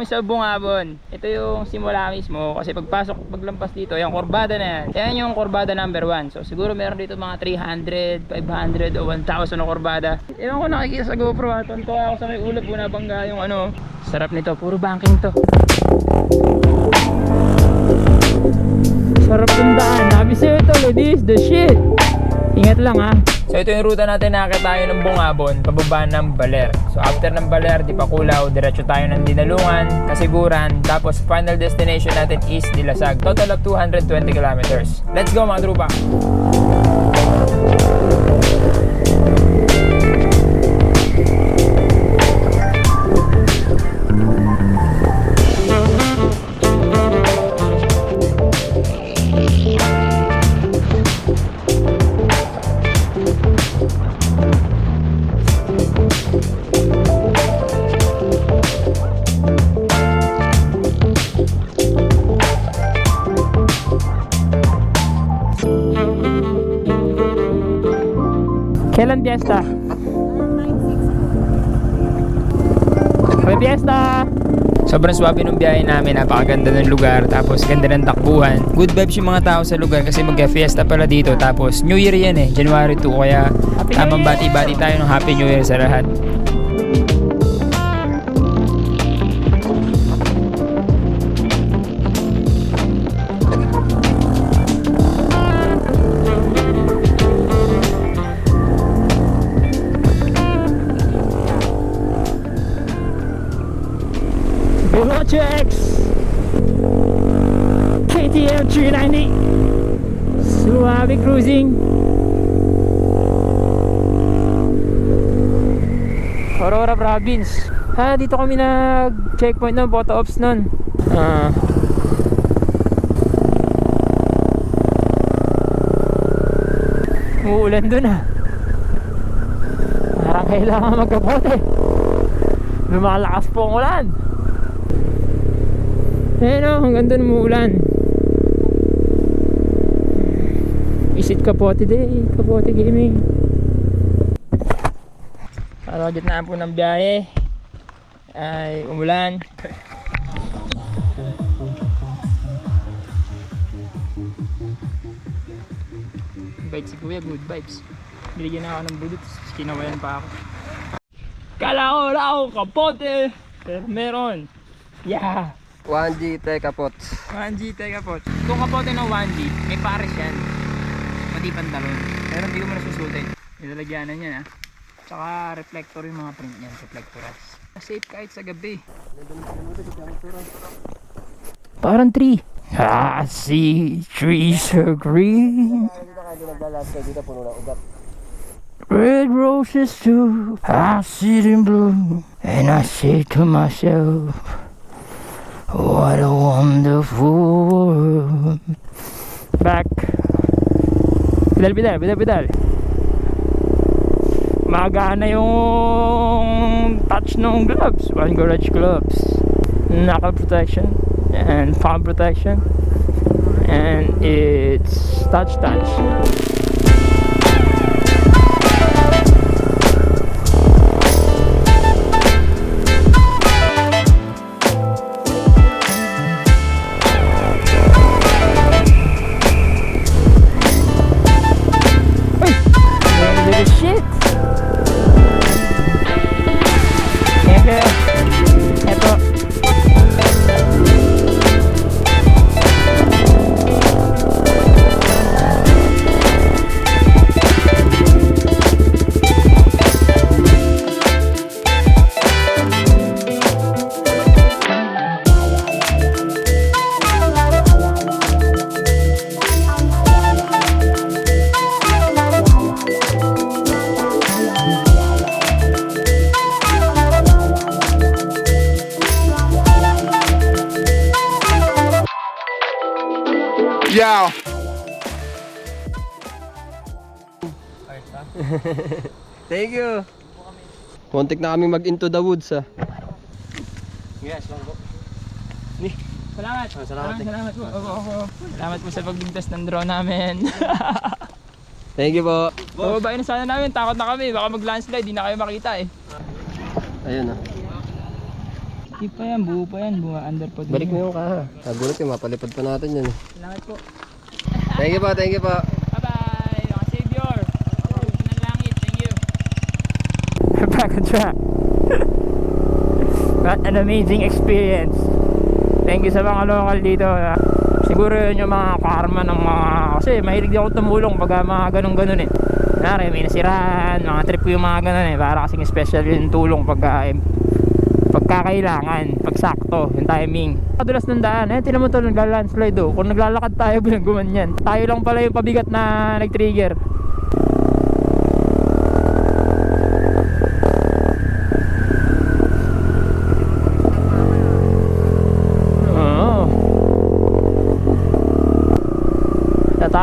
Kami sa Bungabon. Ito yung simula mismo kasi pagpasok, paglampas dito, yung kurbada na yan. Yan yung kurbada number 1. So siguro meron dito mga 300, 500 o 1,000 na kurbada. Ewan ko nakikita sa GoPro ha. Tonto ako sa may ulap na bangga yung ano. Sarap nito. Puro banking to. Sarap ng daan. Sabi sa'yo ito, this the shit. Ingat lang ha. So ito yung ruta natin nakakita tayo ng Bungabon, pababa ng Baler. So after ng Baler, di pa kulaw, diretso tayo ng Dinalungan, Kasiguran, tapos final destination natin is Dilasag. Total of 220 kilometers. Let's go mga trupa! Fiesta? May fiesta! Sobrang swabe nung biyahe namin, napakaganda ng lugar, tapos ganda ng takbuhan. Good vibes yung mga tao sa lugar kasi mag-fiesta pala dito, tapos New Year yan eh, January 2, kaya tamang bati-bati tayo ng Happy New Year sa lahat. 390 Suave cruising. Aurora Province. Ha, dito kami nag checkpoint nun, photo ops nun. Ah. Uulan dun ah. Parang kailangan magkapote Lumalakas po ang ulan. Ayun o, hanggang doon umuulan. Isit Kapote Day, Kapote Gaming. Para gitnaan po ng biyahe ay umulan. Vibes si Kuya, good vibes. Binigyan na ako ng budot, kinawayan pa ako. Kala ko wala akong kapote, pero meron. Yeah! 1G te kapot. 1G, teka. Kung kapote ng 1G, may pares yan. Pati pantalon. Pero hindi ko mo nasusutin. Nilalagyanan yan ah. Tsaka reflector yung mga print niyan, reflectoras. Safe kahit sa gabi. Parang tree. I see trees are green. Red roses too. I see them bloom. And I say to myself, what a wonderful world. Back. Pedal, pedal, pedal, pedal. Magana yung touch ng gloves. One garage gloves. Knuckle protection and palm protection. And it's touch touch. Thank you. Kontik na kami mag into the woods ah. Yes, lang po. Salamat. Ah, salamat, Maraming Salamat po. Opo, opo. Salamat po sa pagligtas ng drone namin. Thank you po. Bababain na sana namin. Takot na kami. Baka mag-landslide. Di na kayo makita eh. Ayun ah. Di pa yan, buo pa yan, buha under pa din. Balik mo yung kaha. Nagulat yung mapalipad pa natin yan. Salamat po. Thank you pa, thank you pa. Bye-bye, mga savior. Ng langit, thank you. Back on track. What an amazing experience. Thank you sa mga local dito. Siguro yun yung mga karma ng mga... Kasi mahilig ako tumulong pag mga ganun-ganun eh. Kunwari, may nasiraan, mga trip ko yung mga ganun eh. Para kasing special yung tulong pagka, pagkakailangan, pagsakto, yung timing. Kadulas ng daan, eh, tinan mo to, nagla-landslide oh. Kung naglalakad tayo, bilang gumanyan. Tayo lang pala yung pabigat na nag-trigger.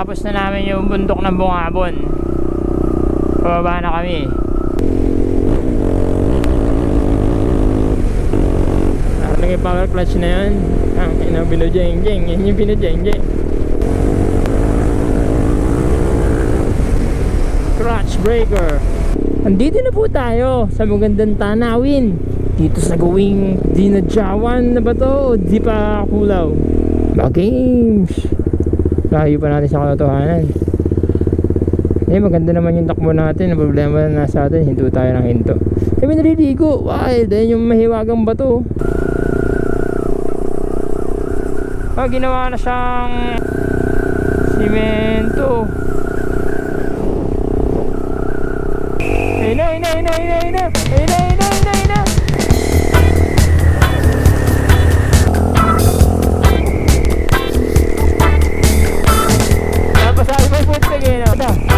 Tatapos na namin yung bundok ng Bungabon. Pababa na kami. Parang yung power clutch na yun. Ang ina binujeng-jeng. Yan yung binujeng-jeng. Clutch breaker. Andito na po tayo sa magandang tanawin. Dito sa gawing Dinadjawan na ba to? Di pa kulaw. Ba games layo pa natin sa katotohanan. Eh maganda naman yung takbo natin. Ang problema na nasa atin hinto tayo ng hinto. Eh may naliligo. Wild. Ayun yung mahiwagang bato. Ah ginawa na siyang simento. Ayun na ayun na ayun na ayun na ayun na ayun na. brother.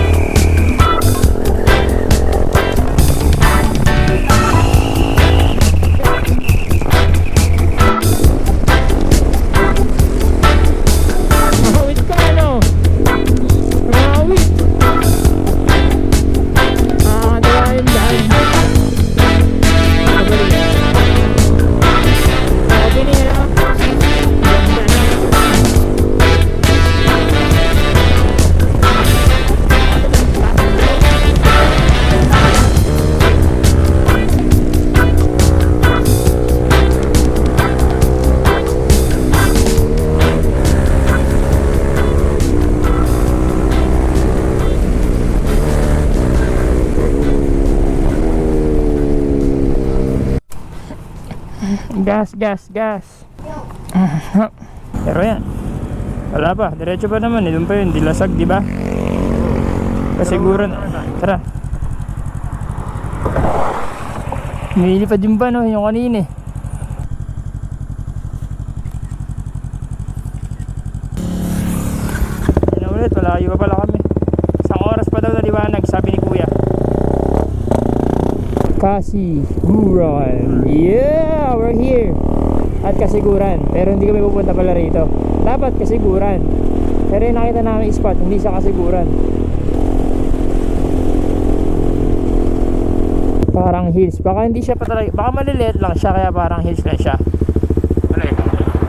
Gas, gas, gas. Pero yan. Wala pa. Diretso pa naman eh. Doon pa yun. Dilasag, di ba? Kasiguran. Tara. Nilipad yung ba no? Yung kanina eh. Yan na ulit. Malayo pa pala kami. Isang oras pa daw na liwanag. Sabi ni kuya. Kasiguran. Yeah, we're here. At Kasiguran. Pero hindi kami pupunta pala rito. Dapat Kasiguran. Pero yung nakita namin spot, hindi sa Kasiguran. Parang hills. Baka hindi siya pa talaga. Baka maliliit lang siya kaya parang hills lang siya.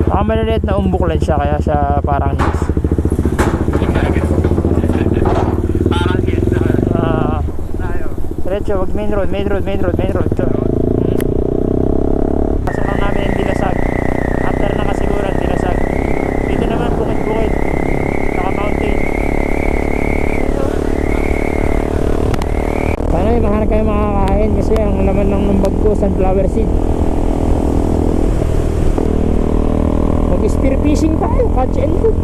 Baka maliliit na umbok lang siya kaya siya parang hills. Ah. Diretso, wag main road, main road, main road, main road. Yung Dilasag. After na kasiguran, Dilasag. Dito naman, bukid-bukid. Saka mountain. Sana may mahanap kayo makakain ang laman lang ng bag ko, sunflower seed. Mag-spear fishing tayo, catch and cook.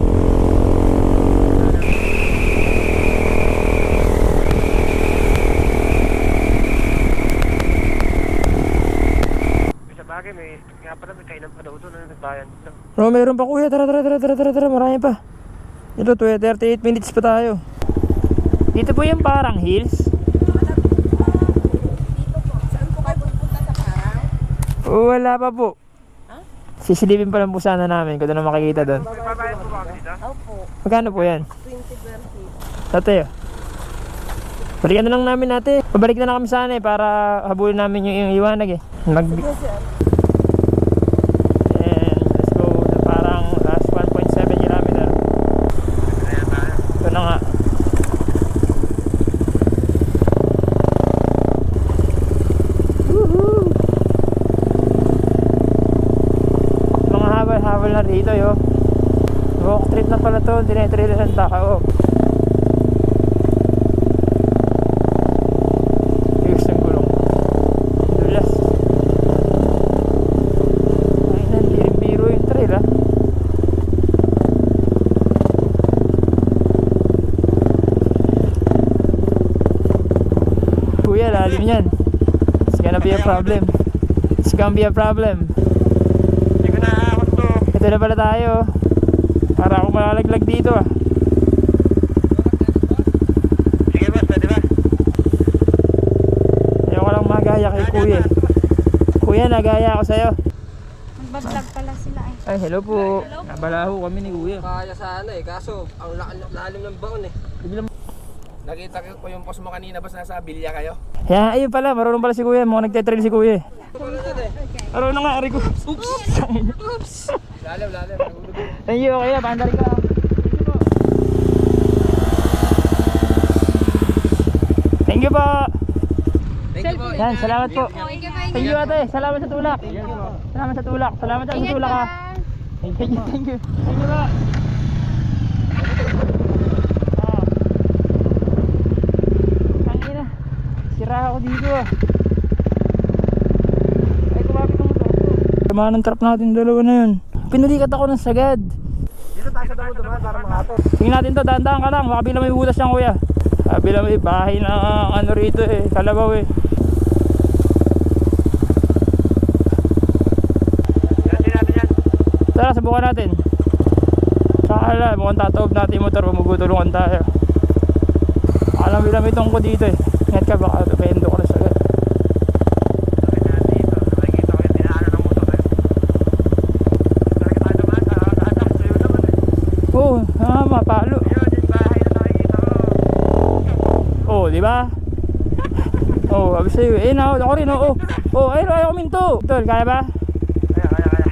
Sa bagay, may nga pala may kainan pa daw doon na nagbayan. No, meron pa kuya. Tara, tara, tara, tara, tara, tara. Marami pa. Ito, 38 minutes pa tayo. Dito po yung parang hills. Saan po kayo pupunta sa parang? Wala pa po. Sisilipin pa lang po sana namin kung ano makikita doon. Babayad po ba dito? Opo, Magkano po yan? 20 versus. Tatay. oh. Balikan na lang namin natin. Pabalik na lang kami sana eh para habulin namin yung, yung iwanag eh. Mag... Yes, sir. dito, dinetrailer ng tao. Kuya, lalim yan. It's gonna be a problem. It's gonna be a problem. Hindi ko na to. Ito na pala tayo. Para ako malalaglag dito ah. Sige boss, pwede ba? Ayoko lang magaya kay kuya. eh. Kuya, nagaya ako sa'yo. Magbablog pala sila eh. Ay, hello po. Nabalaho kami ni kuya. Kaya sana eh, kaso ang la- lalim ng baon eh. Biglang Nakita ko yung post mo kanina, boss, nasa bilya kayo. Kaya ayun pala, marunong pala si kuya. Mukhang nagtetrail si kuya. eh. Marunong nga, Ari ko. Oops! Oops! Lalim, lalim. Thank you, okay na. Paandar ka. Thank you po. Thank you po. Yan, salamat po. Thank you, ate. Salamat sa tulak. Salamat sa tulak. Salamat sa Ingat tulak ka. ha. Thank you, thank you. Thank you po. Ah. Sira ako dito ah. Ay, kumapit ng motor. Tama ng trap natin dalawa na yun. Pinulikat ako ng sagad. Dito tayo sa damo para makatot. Tingnan natin to, dahan-dahan ka lang. Baka bilang may butas yan kuya. Sabi lang may bahay na ano rito eh. Kalabaw eh. Tara, subukan natin. Sakala, mukhang tataob natin yung motor, mamugutulungan tayo. Alam mo lang itong ko dito eh. Ingat ka, baka pendo ko sabi sa'yo, eh na, ako rin, oo. Oo, oh, ayun, ayaw minto. Tol, kaya ba? Kaya, kaya, kaya.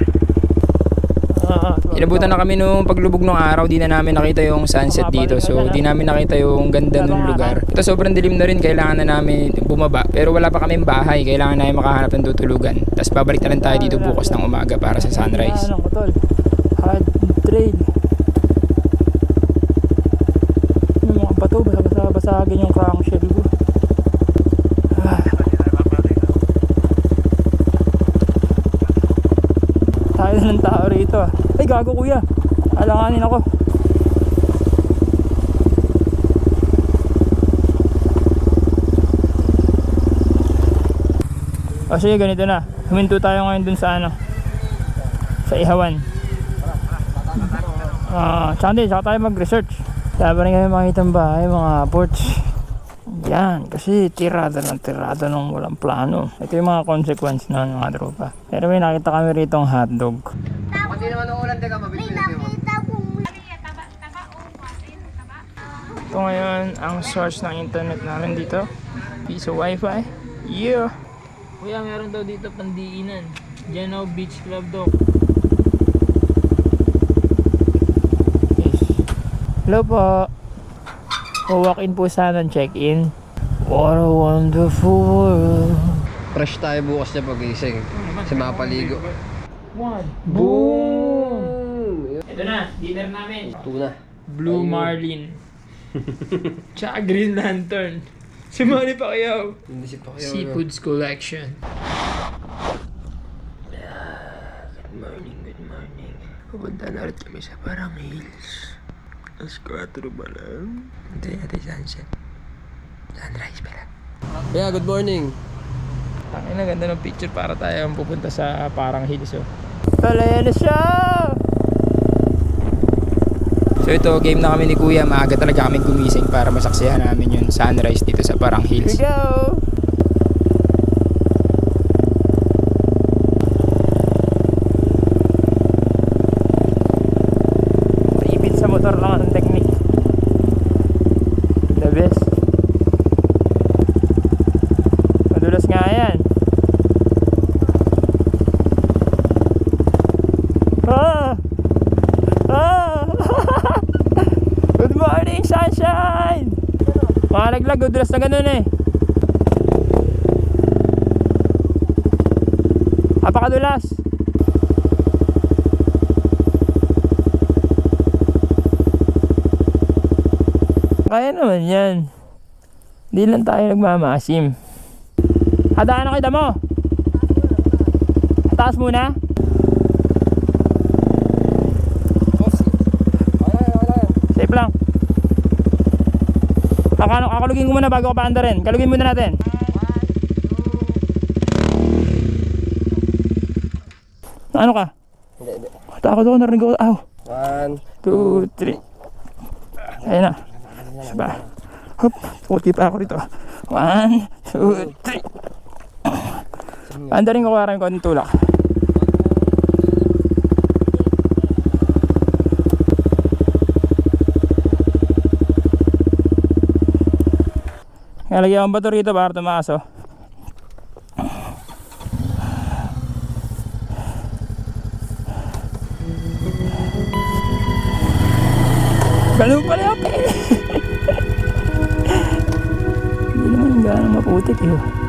Ah, Inabutan na kami nung paglubog ng araw, di na namin nakita yung sunset dito. So, di namin nakita yung ganda ng lugar. Ito sobrang dilim na rin, kailangan na namin bumaba. Pero wala pa kaming bahay, kailangan namin makahanap ng tutulugan. Tapos babalik na lang tayo dito bukas ng umaga para sa sunrise. Ano ko, tol? Hard trail. Yung mga bato, basa-basa, basagin yung crankshell ko. Ah. Tayo na ng tao rito ah. Ay, gago kuya. Alanganin ako. O sige, ganito na. Huminto tayo ngayon dun sa ano. Sa Ihawan. Ah, tsaka din, tsaka tayo mag-research. Pa rin kami makita ang bahay, mga porch. Yan, kasi tirada ng tirada nung walang plano. Ito yung mga consequence na mga tropa. Pero may nakita kami rito ang hotdog. Pati naman ng ulan, teka, mabilis May nakita kong Ito ngayon ang source ng internet namin dito. Piso wifi. Yeah! Kuya, meron daw dito pandiinan. Genoa Beach Club daw. Hello po. walk in po sana ng check-in. What a wonderful world. Fresh tayo bukas na pagising. Sa mapaligo. One. Boom! Ito na, dinner namin. Tuna. Blue Marlin. Tsaka Green Lantern. Si Manny Pacquiao. Hindi si Pacquiao. Seafoods Collection. Good morning, good morning. Pupunta na ulit kami sa Parang Hills. Alas 4 ba lang? Hindi natin sunset. Sunrise pala. Yeah, good morning. Tangin na ganda ng picture para tayo pupunta sa Parang Hills. Oh. Talaya na siya! So ito, game na kami ni Kuya. Maaga talaga kami gumising para masaksihan namin yung sunrise dito sa Parang Here we Hills. go! Ipit sa motor lang ang technique. The best. Madulas nga yan. Ah! Ah! Good morning, sunshine! Mga laglag, dudulas na ganun eh. Napakadulas. Kaya naman yan. Hindi lang tayo nagmamasim. Hadaan na kita mo. Taas muna. Kakano, kakalugin ko muna bago ko paanda rin. Kalugin muna natin. Ano ka? Hindi, hindi. Takot ako, narinig ako. Aw. One, two, three. Ayan na. Saba. Hop, puti pa ako dito. One, two, three. Paanda rin ko parang konting tulak. Nalagyan akong bato rito para tumakas oh. Ganun pala yung pili. Hindi naman gano'ng maputik eh.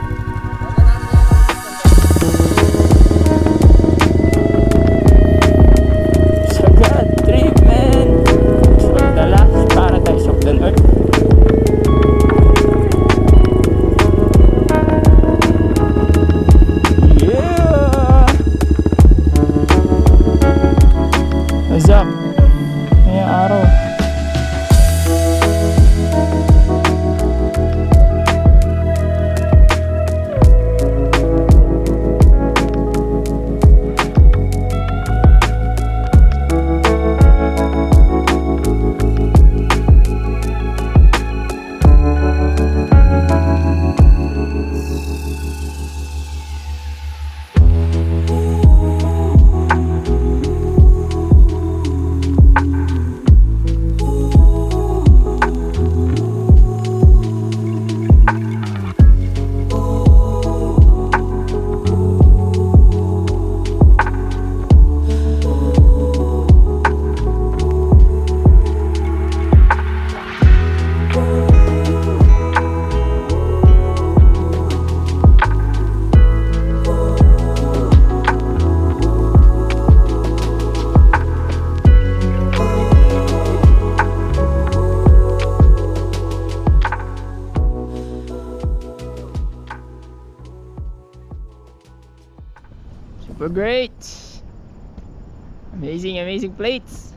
Amazing, amazing plates!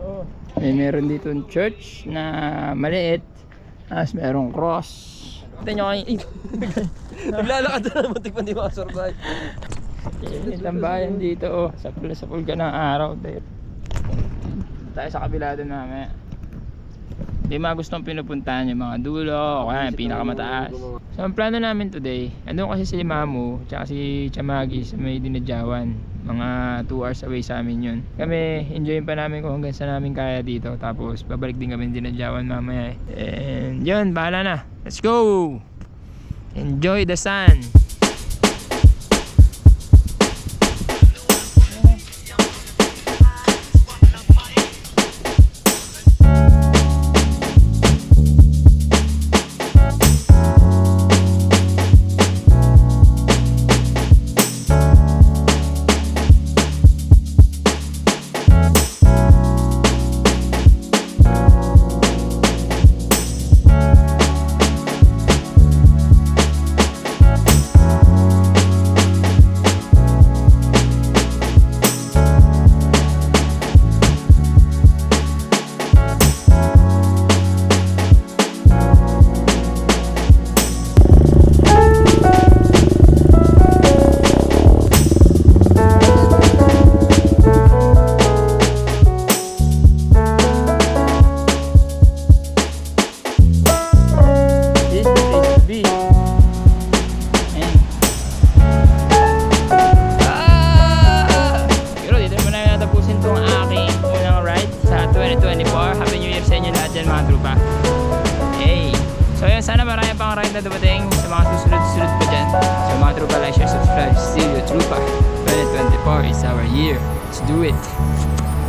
Oh. May meron dito yung church na maliit. Tapos merong cross. Ito nyo kayo. Naglalakad na naman, tikman di makasurvive. Init ang bayan dito. Oh. Sa pula sa pulga ng araw. Tayo. tayo sa kabila doon mamaya. Hindi mga gustong pinupuntahan yung mga dulo o kaya yung pinakamataas. So ang plano namin today, andun kasi si Limamu tsaka si Chamagi sa may dinadyawan. Mga 2 hours away sa amin yun. Kami, enjoyin pa namin kung hanggang saan namin kaya dito. Tapos babalik din kami dinadyawan mamaya. eh. And yun, bahala na. Let's go! Enjoy the sun! Trupa, like, share, subscribe. See you, trupa. 2024 is our year. Let's do it!